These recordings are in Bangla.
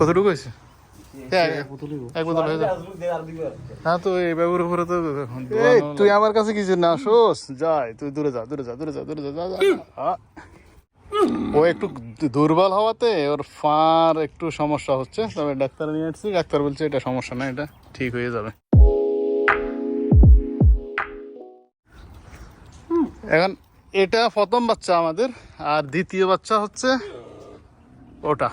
কতটুকু হয়েছে? এক বোতল হয়ে যাবে। হ্যাঁ তো এই উপরে তো তুই আমার কাছে কিছু না শোস যাই তুই দূরে যা দূরে যা দূরে যা দূরে যা যা, যা ও একটু দুর্বল হওয়াতে ওর ফার একটু সমস্যা হচ্ছে তবে ডাক্তার নিয়ে আসছি। ডাক্তার বলছে এটা সমস্যা না এটা ঠিক হয়ে যাবে। এখন এটা প্রথম বাচ্চা আমাদের আর দ্বিতীয় বাচ্চা হচ্ছে ওটা।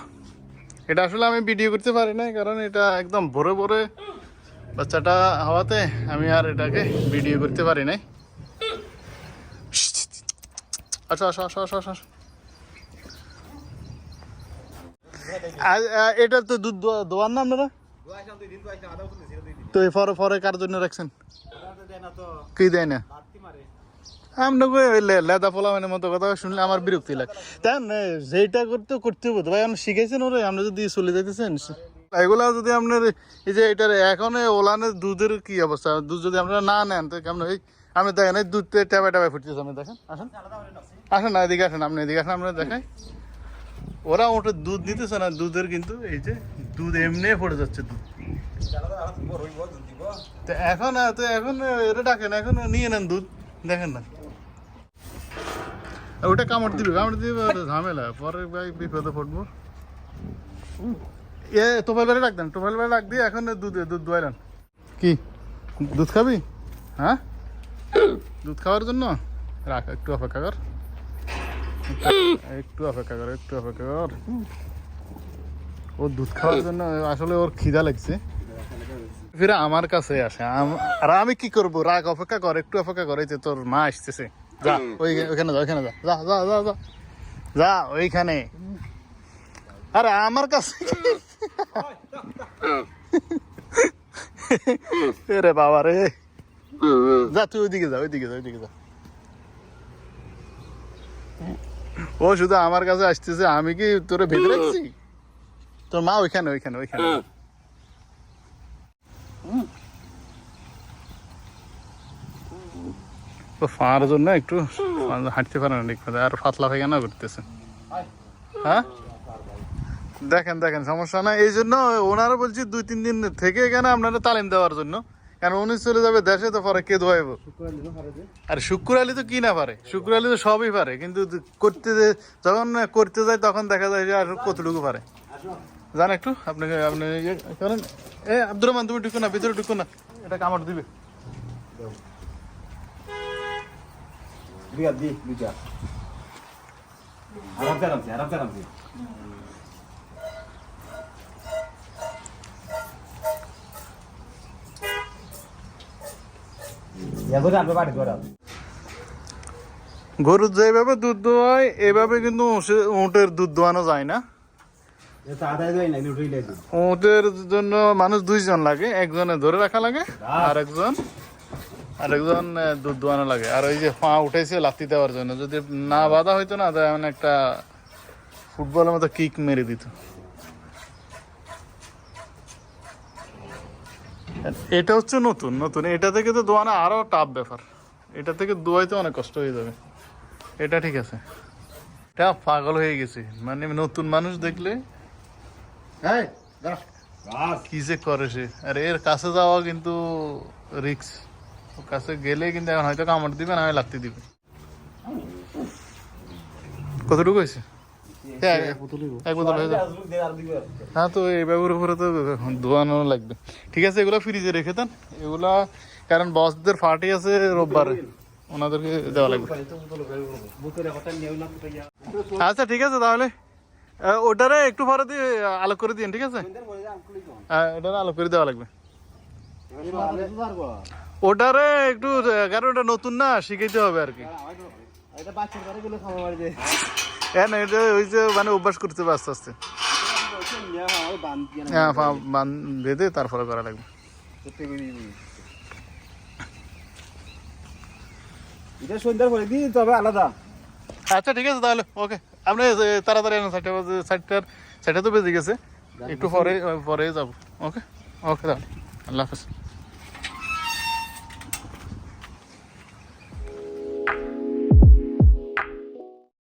এটা আসলে আমি ভিডিও করতে পারি না কারণ এটা একদম ভরে ভরে বাচ্চাটা হওয়াতে আমি আর এটাকে ভিডিও করতে পারি নাই। আচ্ছা আসো আসো আসো আসো এটা তো দুধ দোয়ার না আপনারা? তো পরে পরে কার জন্য রাখছেন? কি দেয় না? লেদা পোলামের মতো কথা শুনলে আমার বিরক্তি লাগে। করতে করতে ভাই আপনি শিখাইছেন ওরে আপনি যদি চলে যেতেছেন যদি আপনার এই যে এখন ওলানের দুধের কি অবস্থা? দুধ যদি আপনারা না নেন, তো আপনি দেখেন, এই দুধ টেপে টেপে ফুটতেছে, আপনি দেখেন, আসেন। আসেন না, এদিকে আসেন, আপনি এদিকে আসেন আমরা দেখাই। ওরা ওটা দুধ নিতেছে না, দুধের কিন্তু এই যে দুধ এমনি পড়ে যাচ্ছে দুধ। এখন, তো এখন এটা ডাকেন এখন নিয়ে নেন দুধ, দেখেন না। ওটা কামড় দিবে কামড় দিবে ঝামেলা। পরে ভাই বিপদে পড়ব। এ তোফাইল বেড়ে রাখ দেন তোফাইল বেড়ে রাখ দিয়ে এখন দুধ দুধ দোয়াইলেন। কি? দুধ খাবি? হ্যাঁ? দুধ খাওয়ার জন্য? রাখ, একটু অপেক্ষা কর। একটু অপেক্ষা কর, একটু অপেক্ষা কর। ও দুধ খাওয়ার জন্য আসলে ওর খিদা লাগছে। ফিরে আমার কাছে আসে। আর আমি কি করব? রাগ, অপেক্ষা কর, একটু অপেক্ষা কর যে তোর মা আসতেছে। যা। ওই ওইখানে যা ওইখানে যা। যা যা যা যা। যা ওইখানে। আরে আমার কাছে রে বাবা রে। যা তুই ওইদিকে যা ওইদিকে যা ওইদিকে যা। ও শুধু আমার কাছে আসতেছে আমি কি তোরে ভেতরে রাখছি? তোর মা ওইখানে ওইখানে ওইখানে। তো ফাঁড় জন্য একটু হাঁটতে পারে না ঠিক আর পাতলা পায়খানা করতেছে। হ্যাঁ? দেখেন দেখেন, সমস্যা না এই জন্য ওনারা বলছি দুই, তিন দিন থেকে এখানে আপনারা তালিম দেওয়ার জন্য? কারণ উনি চলে যাবে দেশে তো পরে কে ধোয়াইব? আর শুক্র আলী তো কি না পারে? শুক্র আলী তো সবই পারে, কিন্তু করতে যখন করতে যায় তখন দেখা যায় যে আর কতটুকু পারে। জান একটু, আপনাকে আপনি ইয়ে করেন। এ, আব্দুর রহমান, তুমি ঢুকো না, ভিতরে ঢুকো না। এটা কামড় দিবে। গরু যেভাবে দুধ দোয় এভাবে কিন্তু উঁটের দুধ দোয়ানো যায় না। উঁটের জন্য মানুষ দুইজন লাগে একজনে ধরে রাখা লাগে আর একজন আর একজন দুধ দোয়ানো লাগে। আর ওই যে পা উঠেছে লাত্তি দেওয়ার জন্য। যদি না বাধা হইতো না তাহলে এমন একটা ফুটবলের মতো কিক মেরে দিত। এটা হচ্ছে নতুন নতুন। এটা থেকে তো দোয়ানো আরও টাফ ব্যাপার। এটা থেকে দোয়াইতে অনেক কষ্ট হয়ে যাবে। এটা ঠিক আছে। এটা পাগল হয়ে গেছে। মানে নতুন মানুষ দেখলে. কি যে করে সে। আর এর কাছে যাওয়া কিন্তু রিক্স কাছে গেলে কিন্তু এখন হয়তো কামড় দিবে, না লাগতে দিবে। কতটুকু হয়েছে? হয়ে তো, এই ব্যাপারের উপরে তো ধোয়ানো লাগবে। ঠিক আছে, এগুলো ফ্রিজে রেখে দেন। এগুলা, কারণ বসদের পার্টি আছে রোববারে। ওনাদেরকে দেওয়া লাগবে. আচ্ছা ঠিক আছে তাহলে। ওটারে একটু পরে দিয়ে আলো করে দিন ঠিক আছে? ওটারে আলো করে দেওয়া লাগবে. ওটারে একটু কারণ ওটা নতুন না শিখাইতে হবে আর কি. হ্যাঁ না এটা ওই যে মানে অভ্যাস করতে হবে আস্তে আস্তে. হ্যাঁ বান বেঁধে তারপরে করা লাগবে। এটা সন্ধ্যার পরে দিই তবে আলাদা। আচ্ছা ঠিক আছে তাহলে ওকে। আপনি তাড়াতাড়ি আনুন সাইডটা সাইডটার সাইডটা তো বেজে গেছে। একটু পরে পরে যাব ওকে? ওকে তাহলে। আল্লাহ হাফেজ।